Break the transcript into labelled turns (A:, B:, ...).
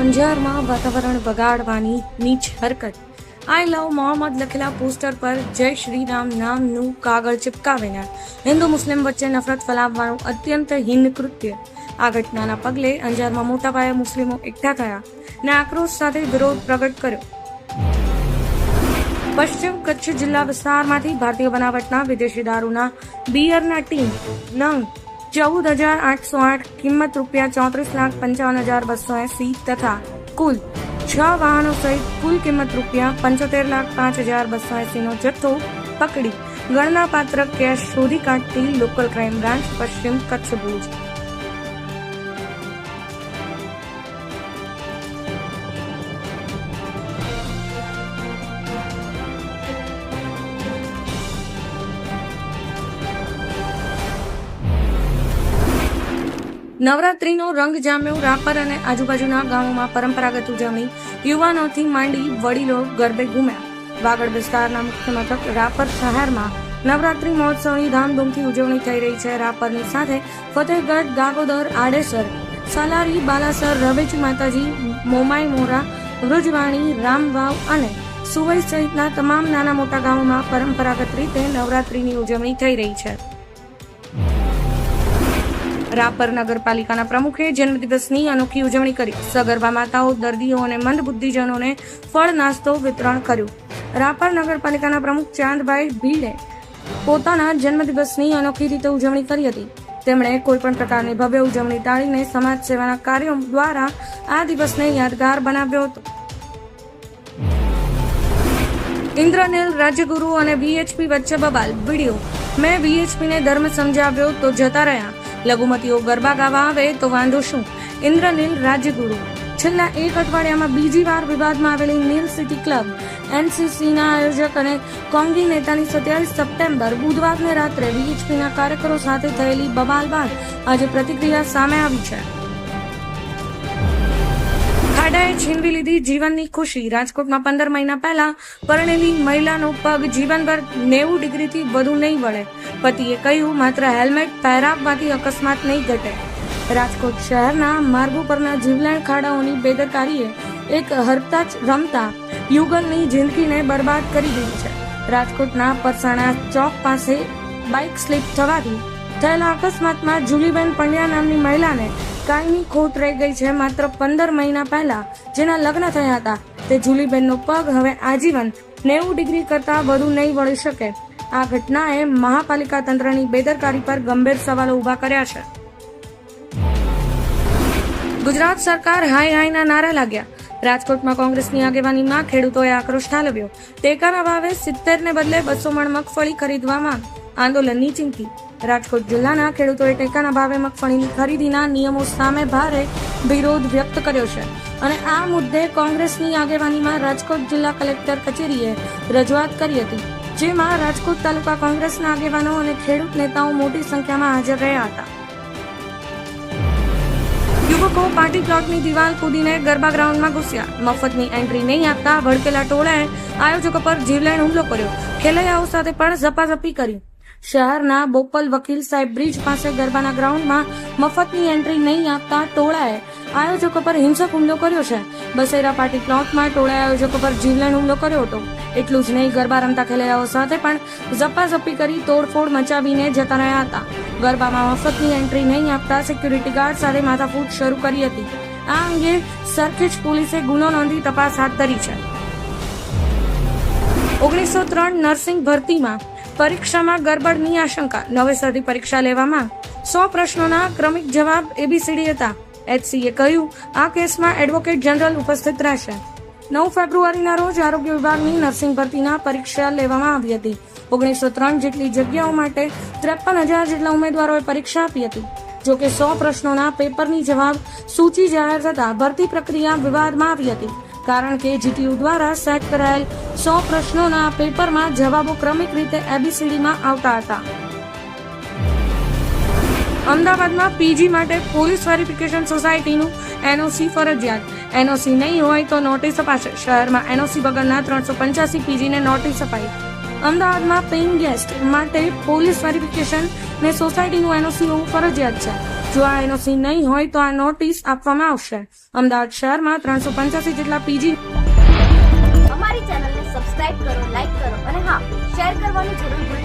A: અંજારમાં વાતાવરણ બગાડવાની નીચ હરકત. આઈ લવ મોહમ્મદ લખેલા પોસ્ટર પર જય શ્રીરામ નામનું કાગળ ચિપકાવીને હિન્દુ મુસ્લિમ વચ્ચે નફરત ફેલાવવાનું અત્યંત હીન કૃત્ય. આ ઘટનાના પગલે અંજારમાં મોટા પાયે મુસ્લિમો એકઠા થયા અને આક્રોશ સાથે વિરોધ પ્રગટ કર્યો. પશ્ચિમ કચ્છ જિલ્લા વિસ્તારમાંથી ભારતીય બનાવટના વિદેશી દારૂના બિયરના ટીમ નંગ ચૌદ હજાર આઠસો આઠ, કિંમત રૂપિયા ચોત્રીસ લાખ પંચાવન હજાર બસો એસી તથા કુલ છ વાહનો સહિત કુલ કિંમત રૂપિયા પંચોતેર લાખ પાંચ હજાર બસો એસીનો જથ્થો પકડી ગણનાપાત્ર કેશ શોધી કાઢતી લોકલ ક્રાઇમ બ્રાન્ચ પશ્ચિમ કચ્છ ભુજ. નવરાત્રીનો રંગ જામ્યો રાપર અને આજુબાજુના ગામોમાં પરંપરાગત ઉજવણી. યુવાનોથી માંડી વડીલો ગરબે ઘૂમ્યા. વાગડ વિસ્તારના મુખ્ય મથક રાપર શહેરમાં નવરાત્રી મહોત્સવની ધામધૂમથી ઉજવણી થઈ રહી છે. રાપરની સાથે ફતેહગઢ, ગાગોદર, આડેસર, સાલારી, બાલાસર, રવેચી માતાજી, મોમાઈ મોરા વૃજવાણી રામવાવ અને સુવઈ સહિતના તમામ નાના મોટા ગામોમાં પરંપરાગત રીતે નવરાત્રીની ઉજવણી થઈ રહી છે. રાપર નગરપાલિકાના પ્રમુખે જન્મદિવસની અનોખી ઉજવણી કરી. સગર્ભા માતાઓ, દર્દીઓ અને મંદ બુદ્ધિજનોને ફળ નાસ્તો વિતરણ કર્યું. રાપર નગરપાલિકાના પ્રમુખ ચાંદભાઈ ભીડે પોતાના જન્મદિવસની અનોખી રીતે ઉજવણી કરી હતી. તેમણે કોઈપણ પ્રકારની ભવ્ય ઉજવણી ટાળીને સમાજ સેવાના કાર્યો દ્વારા આ દિવસને યાદગાર બનાવ્યો હતો. ઇન્દ્રનિલ રાજ્યગુરુ અને વીએચપી વચ્ચે બબાલ. વીડિયો. મેં વીએચપીને ધર્મ સમજાવ્યો તો જતા રહ્યા. લઘુમતીઓ ગરબા ગાવા આવે તો વાંધો શું? ઇન્દ્રનીલ રાજ્યગુરુ છેલ્લા એક અઠવાડિયામાં બીજી વાર વિવાદમાં આવેલી નીલ સિટી ક્લબ, એનસીસીના આયોજક અને કોંગી નેતાની સત્યાવીસ સપ્ટેમ્બર બુધવારને રાત્રે વીએચપીના કાર્યકરો સાથે થયેલી બબાલ બાદ આજે પ્રતિક્રિયા સામે આવી છે. ખાડાએ છીનવી લીધી જીવનની ખુશી. રાજકોટમાં પંદર મહિના પહેલા પરણેલી મહિલાનો પગ જીવનભર નેવું ડિગ્રીથી વધુ નહીં વળે. પતિએ કહ્યું, માત્ર હેલ્મેટ પહેરાવવાથી અકસ્માત નહીં ઘટે. રાજકોટ શહેરના માર્ગો પરના જીવલેણ ખાડાઓની બેદરકારીએ એક હરતા જ રમતા યુગલની જિંદગીને બરબાદ કરી દીધી છે. રાજકોટના પરસાણા ચોક પાસે બાઇક સ્લીપ થવાથી થયેલા અકસ્માતમાં જુલીબેન પંડ્યા નામની મહિલાને કાયમી ખોટ રહી ગઈ છે માત્ર પંદર મહિના પહેલા. જેના લગ્ન થયા હતા. તે જુલીબેનનો પગ હવે આજીવન. નેવું ડિગ્રી કરતા વધુ નહીં વળી શકે. આ ઘટનાએ મહાપાલિકા તંત્રની બેદરકારી પર ગંભીર સવાલો ઊભા કર્યા છે. ગુજરાત સરકાર હાય હાયના નારા લાગ્યા. રાજકોટમાં કોંગ્રેસની આગેવાનીમાં ખેડૂતોએ આક્રોશ ઠાલવ્યો. ટેકાના ભાવે સિત્તેર ને બદલે બસો મણ મગફળી ખરીદવા માંગ. આંદોલનની ચીમકી. રાજકોટ જિલ્લાના ખેડૂતોએ ટેકાના ભાવે મગફળીની ખરીદીના નિયમો સામે ભારે વિરોધ વ્યક્ત કર્યો છે. અને આ મુદ્દે કોંગ્રેસની આગેવાનીમાં રાજકોટ જિલ્લા કલેક્ટર કચેરીએ રજૂઆત કરી હતી, જેમાં રાજકોટ તાલુકા કોંગ્રેસના આગેવાનો અને ખેડૂત નેતાઓ મોટી સંખ્યામાં હાજર રહ્યા હતા. યુવકો પાર્ટી પ્લોટની દિવાલ કૂદીને ગરબા ગ્રાઉન્ડમાં ઘૂસ્યા. મફતની એન્ટ્રી નહીં આપતા ભડકેલા ટોળાએ આયોજકો પર જીવલેણ હુમલો કર્યો. ખેલૈયાઓ સાથે પણ ઝપાઝપી કરી. શહેરના બોપલ વકીલ સાહેબ બ્રિજ પાસે ગરબાના ગ્રાઉન્ડમાં મફતની એન્ટ્રી નહીં આપતા ટોળાએ આયોજકો પર હિંસક હુમલો કર્યો છે. બસેરા પાર્ટી પ્લોટમાં ટોળાએ આયોજકો પર જીવલેણ હુમલો કર્યો હતો. એટલું જ નહીં, ગરબા રમતા ખેલૈયાઓ સાથે પણ ઝપાઝપી કરી તોડફોડ મચાવીને જતા રહ્યા હતા. ગરબામાં મફતની એન્ટ્રી નહીં આપતા સિક્યુરિટી ગાર્ડ સાથે માથાફૂટ શરૂ કરી હતી. આ અંગે સરખેજ પોલીસે ગુનો નોંધી તપાસ હાથ ધરી છે. ઓગણીસો ત્રણ નર્સિંગ ભરતીમાં પરીક્ષામાં ગરબડની આશંકા. નવેસરથી પરીક્ષા લેવામાં? સો પ્રશ્નોના ક્રમિક જવાબ એબીસીડી હતા. એચસીએ કહ્યું, આ કેસમાં એડવોકેટ જનરલ ઉપસ્થિત રહેશે. નવ ફેબ્રુઆરીના રોજ આરોગ્ય વિભાગની નર્સિંગ ભરતીના પરીક્ષા લેવામાં આવી હતી. ઓગણીસો ત્રણ જેટલી જગ્યાઓ માટે ત્રેપન હજાર જેટલા ઉમેદવારોએ પરીક્ષા આપી હતી. જો કે સો પ્રશ્નોના પેપરની જવાબ સૂચિ જાહેર થતા ભરતી પ્રક્રિયા વિવાદમાં આવી હતી. કારણ કે જીટીયુ દ્વારા સેટ કરાયેલ સો પ્રશ્નોના પેપરમાં જવાબો ક્રમિક રીતે એબીસીડીમાં આવતા હતા. અમદાવાદમાં પીજી માટે પોલીસ વેરિફિકેશન સોસાયટીનું એનઓસી ફરજિયાત. એનઓસી નહીં હોય તો નોટિસ અપાશે. શહેરમાં એનઓસી વગરના ત્રણસો પંચ્યાસી પીજીને નોટિસ અપાઈ. અમદાવાદમાં પેઇંગ ગેસ્ટ માટે પોલીસ વેરિફિકેશન ને સોસાયટીનું એનઓસી હોવું ફરજિયાત છે. જો આ એનઓસી નહીં હોય તો આ નોટિસ આપવામાં આવશે. અમદાવાદ શહેરમાં ત્રણસો પંચ્યાસી જેટલા પીજી
B: અમારી ચેનલને સબસ્ક્રાઇબ કરો લાઇક કરો અને હા શેર કરવાનું જરૂર